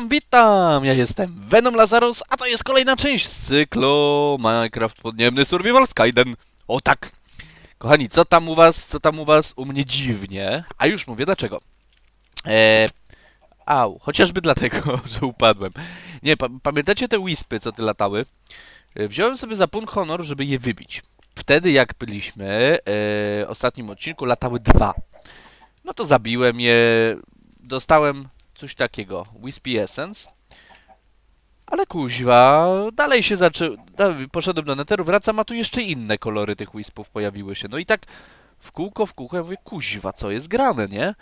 Witam, witam! Ja jestem Venom Lazarus, a to jest kolejna część z cyklu Minecraft Podniemny Survival Skyden. O tak! Kochani, co tam u was, co tam u was? U mnie dziwnie. A już mówię dlaczego. Eee, au, chociażby dlatego, że upadłem. Nie, pa pamiętacie te wispy, co ty latały? E, Wziąłem sobie za punkt honor, żeby je wybić. Wtedy, jak byliśmy, e, w ostatnim odcinku, latały dwa. No to zabiłem je, dostałem coś takiego, Wispy Essence. Ale kuźwa, dalej się dalej poszedłem do neteru, wracam, a tu jeszcze inne kolory tych wispów pojawiły się. No i tak w kółko, w kółko, ja mówię, kuźwa, co jest grane, nie?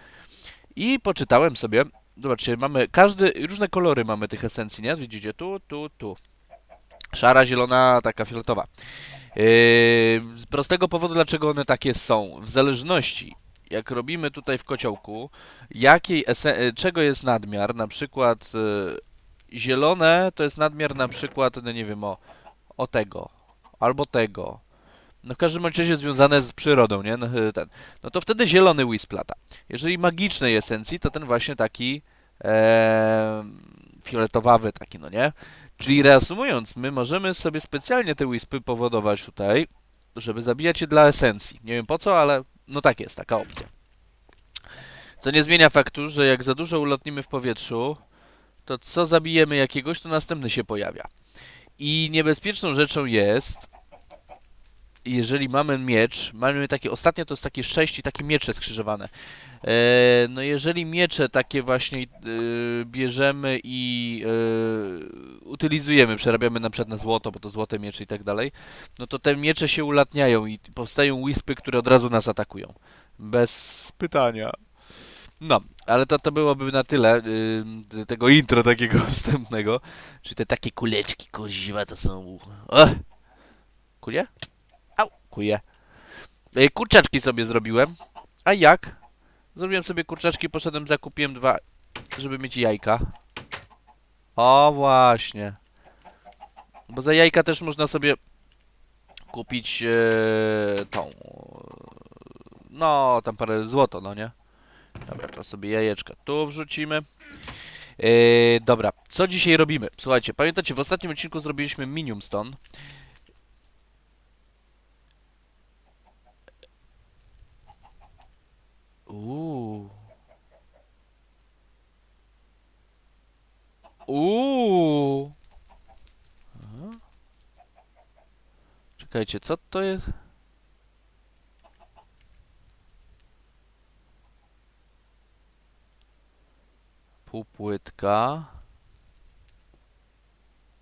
I poczytałem sobie, zobaczcie, mamy każdy, różne kolory mamy tych esencji, nie? Widzicie, tu, tu, tu. Szara, zielona, taka fioletowa. Yy, z prostego powodu, dlaczego one takie są. W zależności, jak robimy tutaj w kociołku, jakiej e, czego jest nadmiar, na przykład e, zielone to jest nadmiar na przykład, no nie wiem, o, o tego, albo tego. No w każdym razie związane z przyrodą, nie? No, e, ten. no to wtedy zielony wisp lata. Jeżeli magicznej esencji, to ten właśnie taki e, fioletowawy taki, no nie? Czyli reasumując, my możemy sobie specjalnie te wispy powodować tutaj, żeby zabijać je dla esencji. Nie wiem po co, ale no tak jest, taka opcja. Co nie zmienia faktu, że jak za dużo ulotnimy w powietrzu, to co zabijemy jakiegoś, to następny się pojawia. I niebezpieczną rzeczą jest, jeżeli mamy miecz, mamy takie, ostatnio to jest takie sześć i takie miecze skrzyżowane. E, no jeżeli miecze takie właśnie e, bierzemy i e, utylizujemy, przerabiamy na przykład na złoto, bo to złote miecze i tak dalej, no to te miecze się ulatniają i powstają wispy, które od razu nas atakują. Bez pytania. No, ale to, to byłoby na tyle yy, tego intro takiego wstępnego. Czyli te takie kuleczki, kuziwa, to są... O! Kuje? Au, kuje. Kurczaczki sobie zrobiłem. A jak? Zrobiłem sobie kurczaczki, poszedłem, zakupiłem dwa, żeby mieć jajka. O, właśnie. Bo za jajka też można sobie kupić yy, tą... No, tam parę złoto, no nie? Dobra, to sobie jajeczka tu wrzucimy. Yy, dobra, co dzisiaj robimy? Słuchajcie, pamiętacie, w ostatnim odcinku zrobiliśmy Minium Stone. Uuu. Uuu. Czekajcie, co to jest? Półpłytka.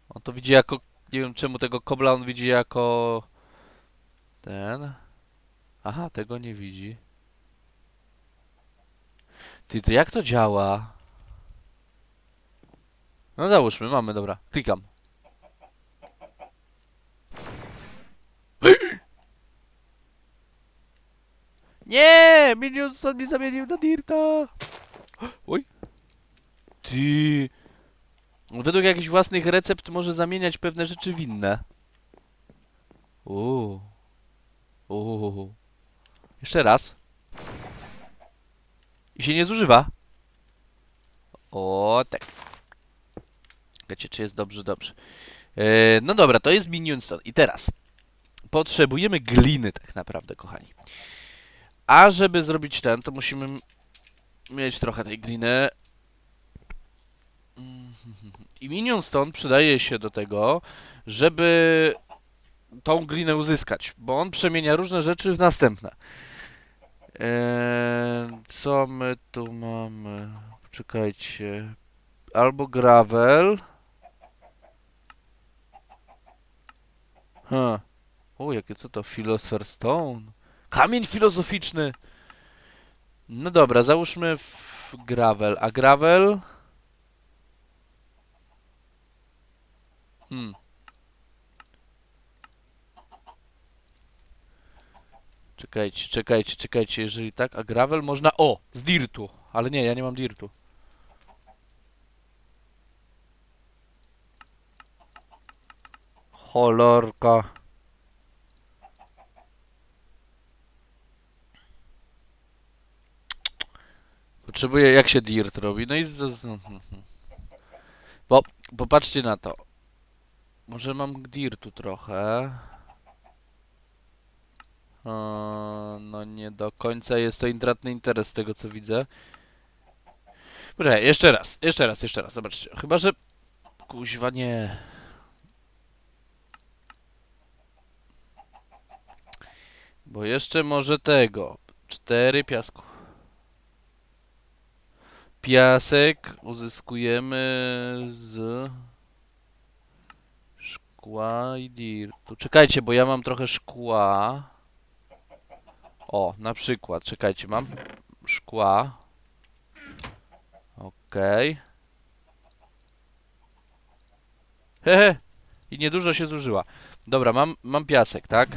On to widzi jako... Nie wiem czemu tego kobla on widzi jako... Ten. Aha, tego nie widzi. Ty, to jak to działa? No załóżmy, mamy, dobra. Klikam. Nie! Minion stąd mi zamienił na Dirta! Oj. Ty. Według jakichś własnych recept może zamieniać pewne rzeczy w inne. Uuu. Uuu. Jeszcze raz. I się nie zużywa. O, tak. Wiecie, czy jest dobrze, dobrze. E, no dobra, to jest Minion Stone. I teraz. Potrzebujemy gliny tak naprawdę, kochani. A żeby zrobić ten, to musimy mieć trochę tej gliny. I Minion Stone przydaje się do tego, żeby tą glinę uzyskać, bo on przemienia różne rzeczy w następne. Eee, co my tu mamy? Czekajcie. Albo gravel. Ha. O, jakie co to? Philosopher Stone. Kamień filozoficzny. No dobra, załóżmy w gravel. A gravel? Hmm. Czekajcie, czekajcie, czekajcie, jeżeli tak, a gravel można... O! Z dirtu! Ale nie, ja nie mam dirtu. Holorka. Potrzebuję, jak się dirt robi? No i z... Bo, popatrzcie na to. Może mam dirtu trochę. No nie do końca jest to intratny interes z tego co widzę. Poczekaj, jeszcze raz, jeszcze raz, jeszcze raz, zobaczcie. Chyba, że... Kuźwa, nie. Bo jeszcze może tego. Cztery piasku. Piasek uzyskujemy z szkła i dirtu. Czekajcie, bo ja mam trochę szkła. O, na przykład, czekajcie, mam szkła. Okej. Hehe. I niedużo się zużyła. Dobra, mam, mam piasek, tak?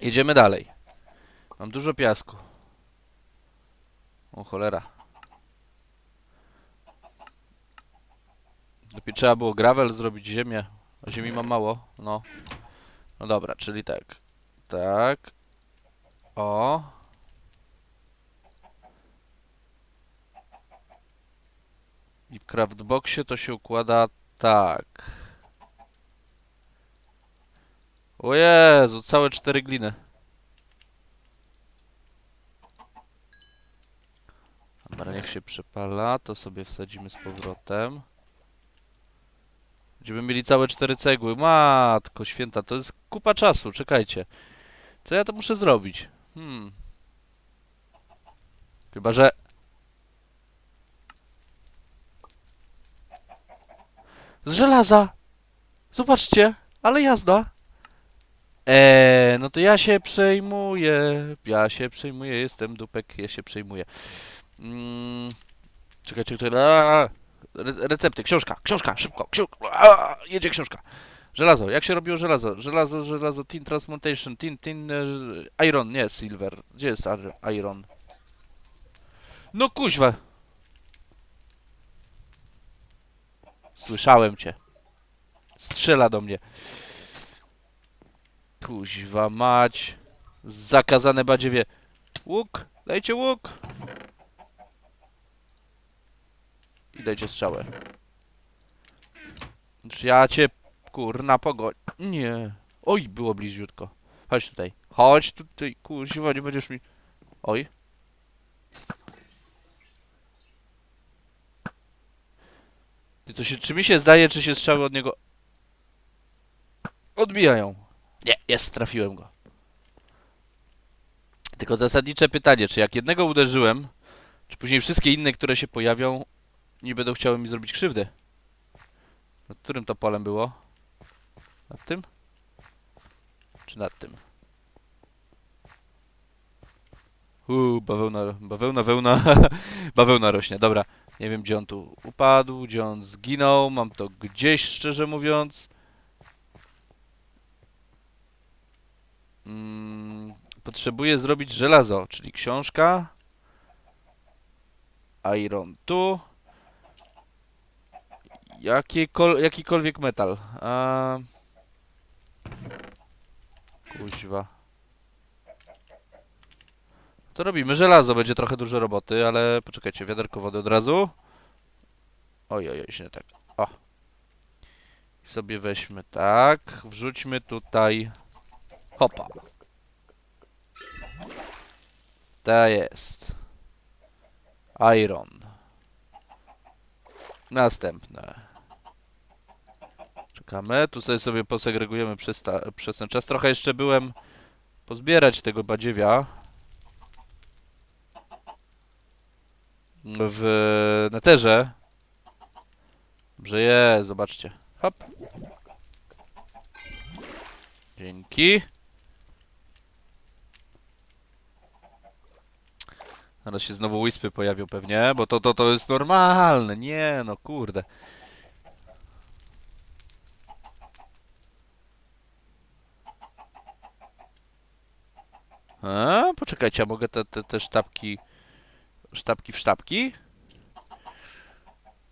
Jedziemy dalej. Mam dużo piasku. O cholera. Lepiej trzeba było gravel zrobić ziemię. A ziemi mam mało. No. No dobra, czyli tak. Tak. O. I w craftboxie to się układa tak. O Jezu, całe cztery gliny. Dobra, niech się przepala, to sobie wsadzimy z powrotem. Będziemy mieli całe cztery cegły. Matko święta, to jest kupa czasu, czekajcie. Co ja to muszę zrobić? Hmm. Chyba, że... Z żelaza! Zobaczcie, ale jazda. Eee, no to ja się przejmuję. Ja się przejmuję, jestem dupek, ja się przejmuję. Mm, czekaj, czekaj, czekaj. Re recepty, książka, książka, szybko, książka. Aaa, jedzie książka. Żelazo, jak się robiło żelazo? Żelazo, żelazo, tin transmutation, tin, tin, e, iron, nie, silver. Gdzie jest iron? No kuźwa. Słyszałem cię. Strzela do mnie. Kuźwa mać. Zakazane badziewie. Łuk, dajcie łuk. I dajcie strzałę. Ja cię, kurna, pogoń. Nie. Oj, było bliziutko. Chodź tutaj. Chodź tutaj, kuźwa, nie będziesz mi... Oj. Ty to się, czy mi się zdaje, czy się strzały od niego odbijają? Nie, jest, trafiłem go. Tylko zasadnicze pytanie, czy jak jednego uderzyłem, czy później wszystkie inne, które się pojawią, nie będą chciały mi zrobić krzywdy? Nad którym to polem było? Nad tym? Czy nad tym? Uuu, bawełna, bawełna, wełna, bawełna rośnie, dobra. Nie wiem, gdzie on tu upadł, gdzie on zginął, mam to gdzieś, szczerze mówiąc. Mm, potrzebuję zrobić żelazo, czyli książka. Iron tu. Jakiekol, jakikolwiek metal. A... Kuźwa. To robimy żelazo, będzie trochę dużo roboty, ale poczekajcie, wiaderko wody od razu. Oj, oj, nie tak. O. I sobie weźmy tak, wrzućmy tutaj Hopa. Ta jest. Iron. Następne. Czekamy. Tu sobie sobie posegregujemy przez, ta, przez ten czas. Trochę jeszcze byłem pozbierać tego badziewia. W neterze. Dobrze jest, zobaczcie. Hop. Dzięki. Zaraz się znowu wispy pojawią pewnie, bo to, to, to jest normalne. Nie, no kurde. A, poczekajcie, a mogę te, te, te sztabki... Sztabki w sztabki?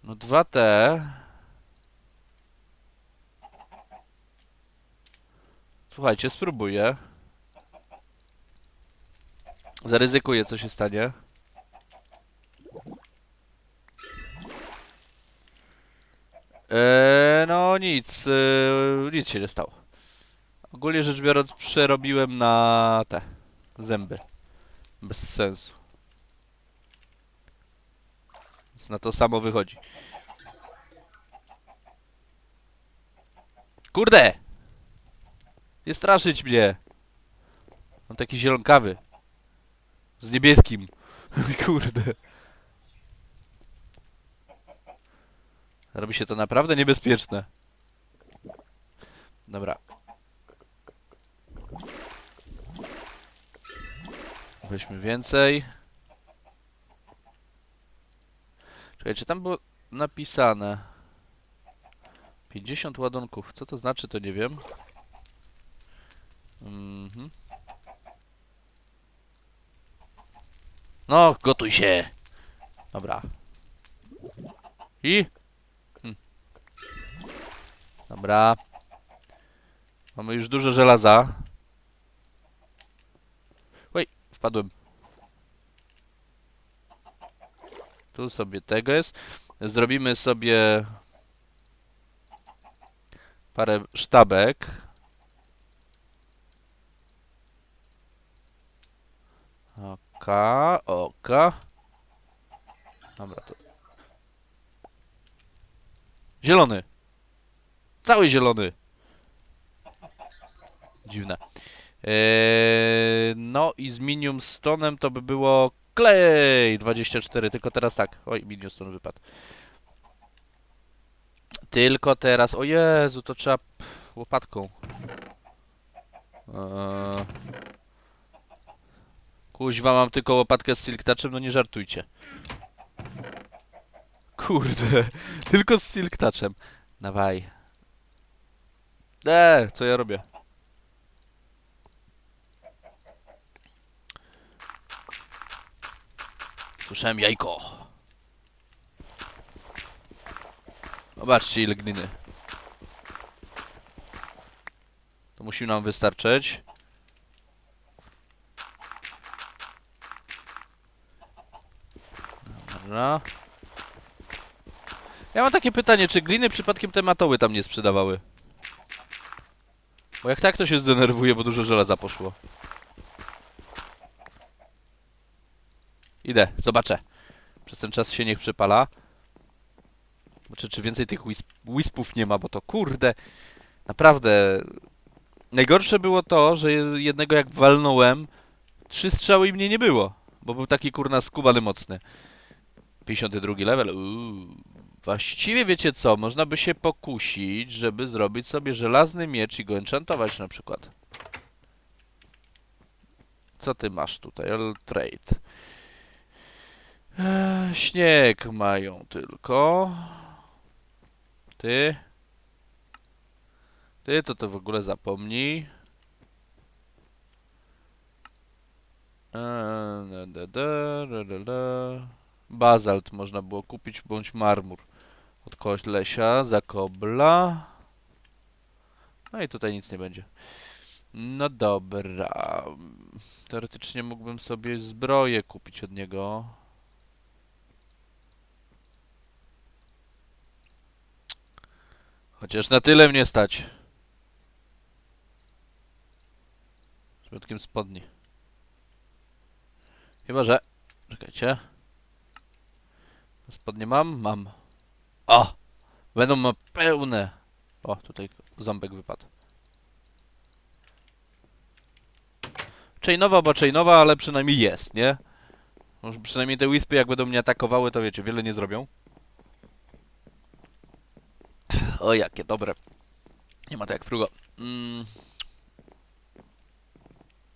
No dwa te... Słuchajcie, spróbuję. Zaryzykuję, co się stanie. Eee, no nic, eee, nic się nie stało. Ogólnie rzecz biorąc, przerobiłem na te zęby. Bez sensu. Więc na to samo wychodzi. Kurde! Nie straszyć mnie! Mam taki zielonkawy. Z niebieskim. Kurde. Robi się to naprawdę niebezpieczne. Dobra. Weźmy więcej. Czekaj, czy tam było napisane 50 ładunków. Co to znaczy, to nie wiem. Mhm. No, gotuj się! Dobra. I? Hm. Dobra. Mamy już dużo żelaza. Wpadłem. Tu sobie tego jest. Zrobimy sobie parę sztabek. Oka, oka. Dobra, to... Zielony. Cały zielony. Dziwne. Eee, no i z Minium Stone'em to by było klej 24, tylko teraz tak. Oj, Minium Stone wypadł. Tylko teraz, o Jezu, to trzeba łopatką. Eee, kuźwa, mam tylko łopatkę z Silk Touchem, no nie żartujcie. Kurde, tylko z Silk Touchem. Dawaj. Eee, co ja robię? Słyszałem jajko. Zobaczcie ile gliny. To musi nam wystarczyć. Dobra. Ja mam takie pytanie, czy gliny przypadkiem te matoły tam nie sprzedawały? Bo jak tak, to się zdenerwuje, bo dużo żelaza poszło. Idę, zobaczę. Przez ten czas się niech przypala. Czy, czy więcej tych wisp, wispów nie ma, bo to kurde. Naprawdę. Najgorsze było to, że je- jednego jak walnąłem, trzy strzały i mnie nie było. Bo był taki kurna skubany mocny. 52 level. Uuu. Właściwie wiecie co? Można by się pokusić, żeby zrobić sobie żelazny miecz i go enchantować na przykład. Co ty masz tutaj? All trade. Eee, śnieg mają tylko. Ty. Ty to to w ogóle zapomnij. Da. Bazalt można było kupić, bądź marmur. Od kolesia, za kobla. No i tutaj nic nie będzie. No dobra. Teoretycznie mógłbym sobie zbroję kupić od niego. Chociaż na tyle mnie stać. Z wyjątkiem spodni. Chyba, że... Czekajcie. Spodnie mam? Mam. O! Będą ma pełne. O, tutaj ząbek wypadł. Chainowa, bo chainowa, ale przynajmniej jest, nie? Może przynajmniej te wispy jak będą mnie atakowały, to wiecie, wiele nie zrobią. O, jakie dobre. Nie ma tak jak frugo. Mm.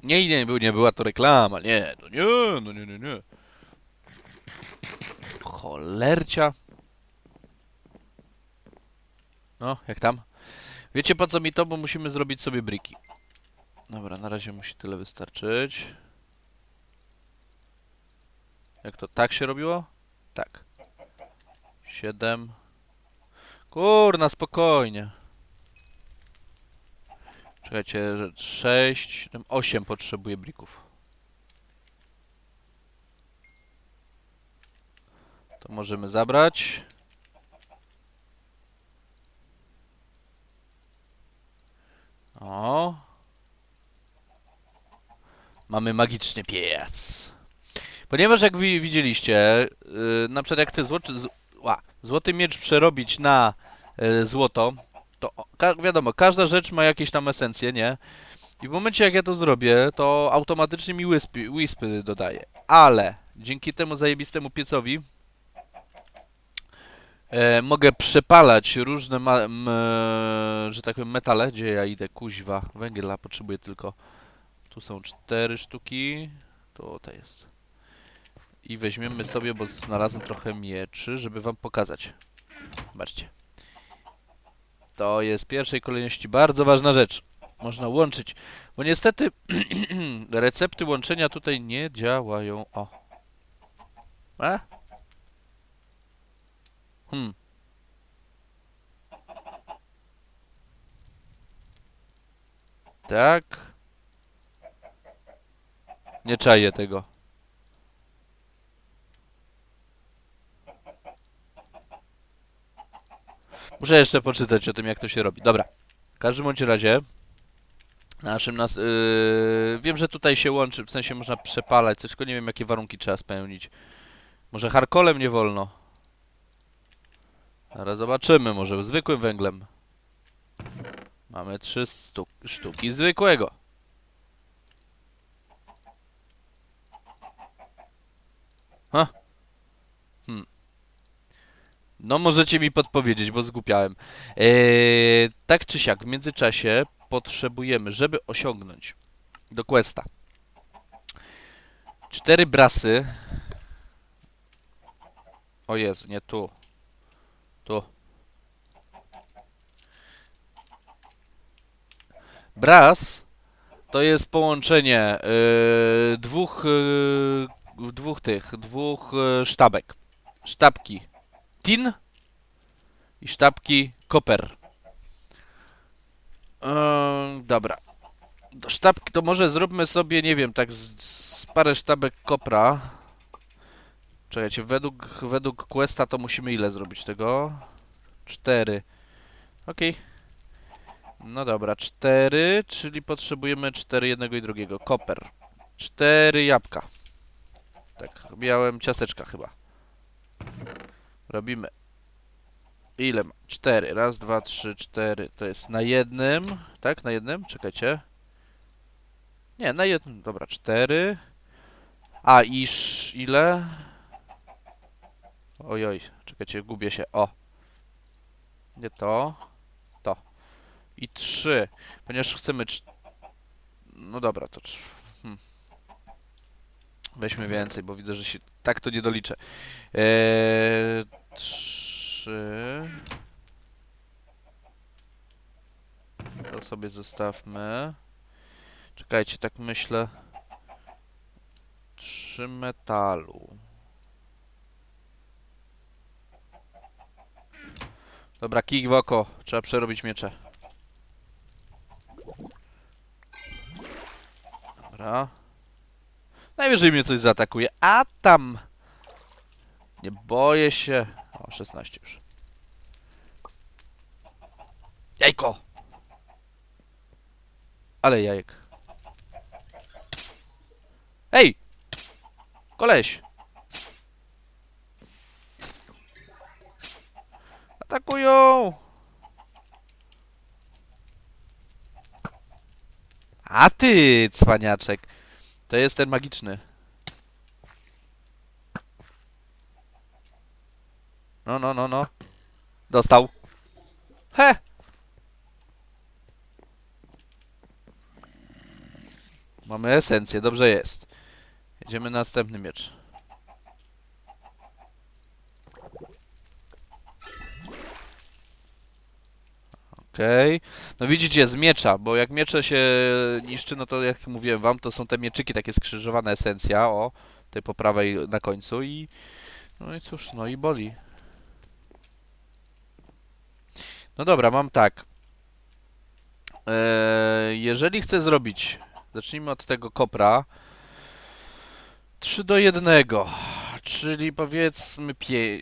Nie, nie, nie była to reklama, nie, to nie, no nie, nie, nie. Cholercia. No, jak tam? Wiecie po co mi to? Bo musimy zrobić sobie briki. Dobra, na razie musi tyle wystarczyć. Jak to tak się robiło? Tak. Siedem. Kurna, spokojnie. Czekajcie, 6, 7, 8 potrzebuję brików. To możemy zabrać. O. Mamy magiczny piec. Ponieważ jak wi widzieliście, yy, na przykład jak chcę zło złoty miecz przerobić na yy, złoto, to ka wiadomo, każda rzecz ma jakieś tam esencje, nie? I w momencie jak ja to zrobię, to automatycznie mi wispy, wispy dodaje. Ale dzięki temu zajebistemu piecowi e, mogę przepalać różne, m, e, że tak powiem, metale. Gdzie ja idę? Kuźwa. Węgla potrzebuję tylko. Tu są cztery sztuki. Tutaj jest. I weźmiemy sobie, bo znalazłem trochę mieczy, żeby wam pokazać. Zobaczcie. To jest w pierwszej kolejności bardzo ważna rzecz. Można łączyć. Bo niestety recepty łączenia tutaj nie działają. O. E? Hmm. Tak. Nie czaję tego. Muszę jeszcze poczytać o tym, jak to się robi. Dobra. W każdym bądź razie. Naszym nas. Yy, wiem, że tutaj się łączy, w sensie można przepalać coś, tylko nie wiem, jakie warunki trzeba spełnić. Może harkolem nie wolno. Zaraz zobaczymy, może zwykłym węglem. Mamy trzy sztuki zwykłego. Ha. No możecie mi podpowiedzieć, bo zgłupiałem. Eee, tak czy siak, w międzyczasie potrzebujemy, żeby osiągnąć do questa cztery brasy. O Jezu, nie tu. Tu. Bras to jest połączenie yy, dwóch, yy, dwóch tych, dwóch yy, sztabek. Sztabki tin i sztabki koper. Yy, dobra. Do sztabki to może zróbmy sobie, nie wiem, tak z, z parę sztabek kopra. Czekajcie, według, według questa to musimy ile zrobić tego? Cztery. Okej. No dobra, cztery, czyli potrzebujemy cztery jednego i drugiego. Koper. Cztery jabłka. Tak, miałem ciasteczka chyba. Robimy. Ile ma? Cztery. Raz, dwa, trzy, cztery. To jest na jednym. Tak, na jednym? Czekajcie. Nie, na jednym. Dobra, cztery. A, iż ile? Ojoj, czekajcie, gubię się. O. Nie to. To. I trzy. Ponieważ chcemy... No dobra, to... Hmm. Weźmy więcej, bo widzę, że się... Tak to nie doliczę. Eee, trzy... To sobie zostawmy. Czekajcie, tak myślę. Trzy metalu. Dobra, kij w oko. Trzeba przerobić miecze. Dobra. Najwyżej mnie coś zaatakuje. A tam! Nie boję się. O, 16 już. Jajko! Ale jajek. Ej! Koleś! Atakują! A ty, cwaniaczek. To jest ten magiczny. No, no, no, no. Dostał. He! Mamy esencję, dobrze jest. Jedziemy na następny miecz. Okej. No widzicie, z miecza, bo jak miecze się niszczy, no to jak mówiłem wam, to są te mieczyki, takie skrzyżowane esencja, o, tej po prawej na końcu i... No i cóż, no i boli. No dobra, mam tak. Eee, jeżeli chcę zrobić, zacznijmy od tego kopra, 3 do 1, czyli powiedzmy pie...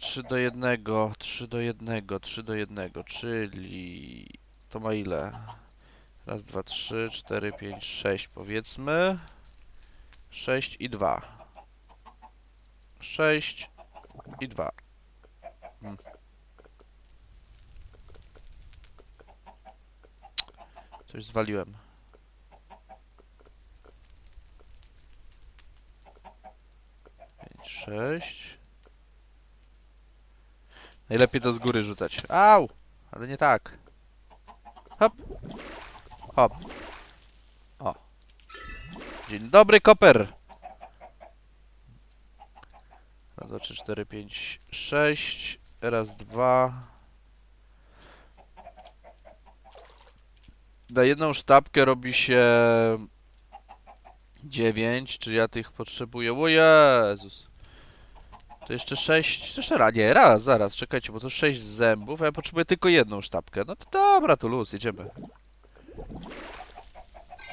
3 do 1, 3 do 1, 3 do 1, czyli to ma ile? Raz, dwa, trzy, cztery, pięć, sześć powiedzmy. Sześć i dwa. Sześć i dwa. Hmm. Coś zwaliłem. Pięć, sześć. Najlepiej to z góry rzucać. Au! Ale nie tak. Hop. Hop. O. Dzień dobry, koper. Raz, dwa, trzy, cztery, pięć, sześć. Raz, dwa. Na jedną sztabkę robi się 9, czy ja tych potrzebuję? O Jezus. To jeszcze 6, jeszcze raz, nie, raz, zaraz, czekajcie, bo to 6 zębów, a ja potrzebuję tylko jedną sztabkę. No to dobra, to luz, jedziemy.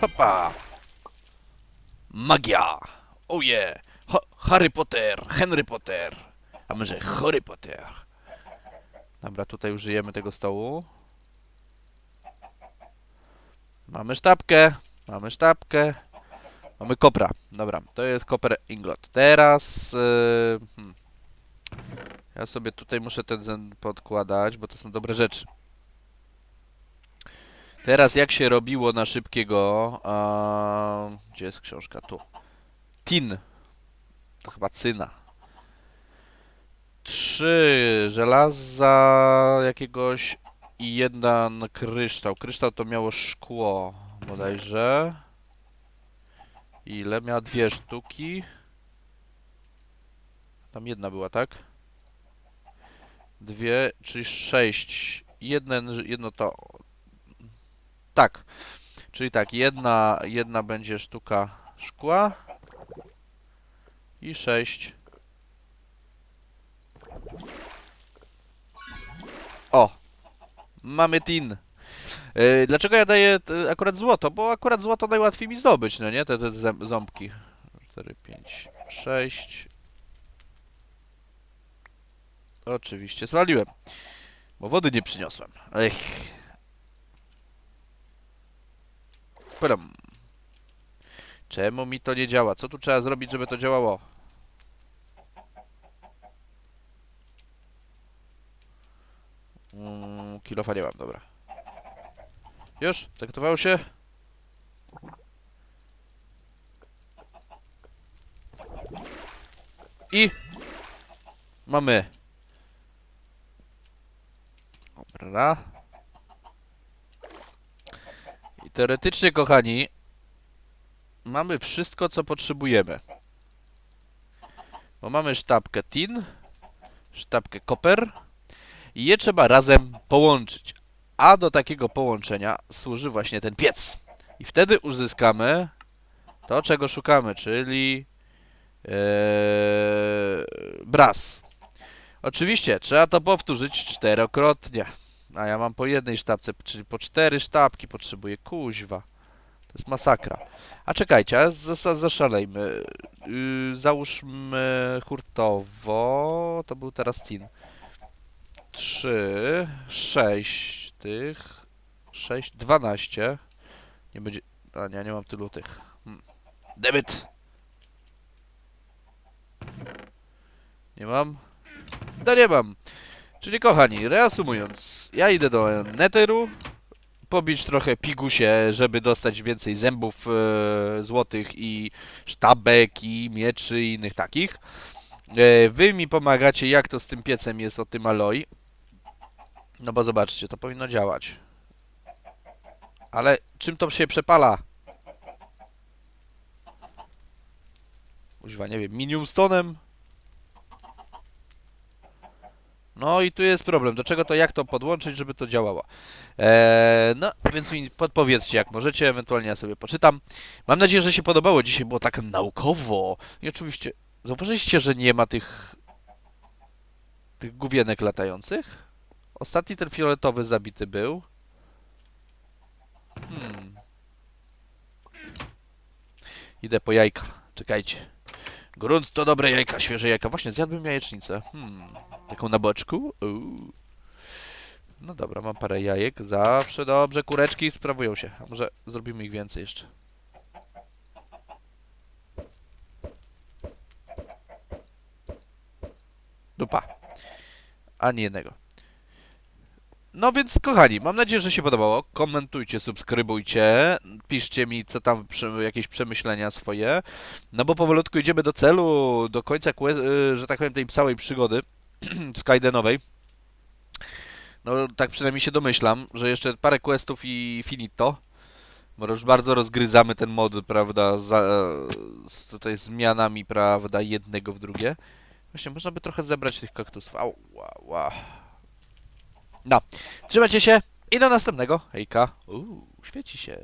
Hopa! Magia! Oh Harry Potter! Henry Potter! A może Harry Potter? Dobra, tutaj użyjemy tego stołu. Mamy sztabkę, mamy sztabkę. Mamy kopra. Dobra, to jest koper inglot. Teraz... Yy, hmm. Ja sobie tutaj muszę ten zen podkładać, bo to są dobre rzeczy. Teraz jak się robiło na szybkiego... A, gdzie jest książka? Tu. Tin. To chyba cyna. Trzy żelaza jakiegoś i jeden kryształ. Kryształ to miało szkło bodajże. Ile? Miała dwie sztuki. Tam jedna była, tak? Dwie, czyli sześć. Jeden, jedno to... Tak. Czyli tak, jedna, jedna będzie sztuka szkła. I sześć. O! Mamy tin. Yy, dlaczego ja daję e, akurat złoto? Bo akurat złoto najłatwiej mi zdobyć, no nie? Te, te ząbki. 4, 5, 6. Oczywiście zwaliłem. Bo wody nie przyniosłem. Ech. Prum. Czemu mi to nie działa? Co tu trzeba zrobić, żeby to działało? Mm, kilofa nie mam, dobra. Już? Zagotowało się? I mamy. Dobra. I teoretycznie, kochani, mamy wszystko, co potrzebujemy. Bo mamy sztabkę tin, sztabkę koper i je trzeba razem połączyć. A do takiego połączenia służy właśnie ten piec. I wtedy uzyskamy to, czego szukamy, czyli ee, bras. Oczywiście, trzeba to powtórzyć czterokrotnie. A ja mam po jednej sztabce, czyli po cztery sztabki potrzebuję. Kuźwa. To jest masakra. A czekajcie, zaszalejmy. Yy, załóżmy hurtowo. To był teraz tin. 3, 6 tych, 6, 12. Nie będzie. A nie, nie mam tylu tych. Hmm. Debit! Nie mam? No nie mam. Czyli kochani, reasumując, ja idę do Netheru, pobić trochę pigusie, żeby dostać więcej zębów e, złotych i sztabek i mieczy i innych takich. E, wy mi pomagacie, jak to z tym piecem jest o tym aloi. No bo zobaczcie, to powinno działać. Ale czym to się przepala? Używa, nie wiem, minium stonem? No i tu jest problem. Do czego to, jak to podłączyć, żeby to działało? Eee, no, więc mi podpowiedzcie, jak możecie, ewentualnie ja sobie poczytam. Mam nadzieję, że się podobało. Dzisiaj było tak naukowo. I oczywiście, zauważyliście, że nie ma tych tych główienek latających? Ostatni ten fioletowy zabity był. Hmm. Idę po jajka. Czekajcie. Grunt to dobre jajka, świeże jajka. Właśnie, zjadłbym jajecznicę. Hmm. Taką na boczku? Uuu. No dobra, mam parę jajek. Zawsze dobrze. Kureczki sprawują się. A może zrobimy ich więcej jeszcze. Dupa. Ani jednego. No więc, kochani, mam nadzieję, że się podobało. Komentujcie, subskrybujcie, piszcie mi, co tam, jakieś przemyślenia swoje. No bo powolutku idziemy do celu, do końca, y, że tak powiem, tej całej przygody Skydenowej. No, tak przynajmniej się domyślam, że jeszcze parę questów i finito. Bo już bardzo rozgryzamy ten mod, prawda, za, z tutaj zmianami, prawda, jednego w drugie. Właśnie, można by trochę zebrać tych kaktusów. Au, ła, ła. No, trzymajcie się i do następnego. Hejka. Uuu, świeci się.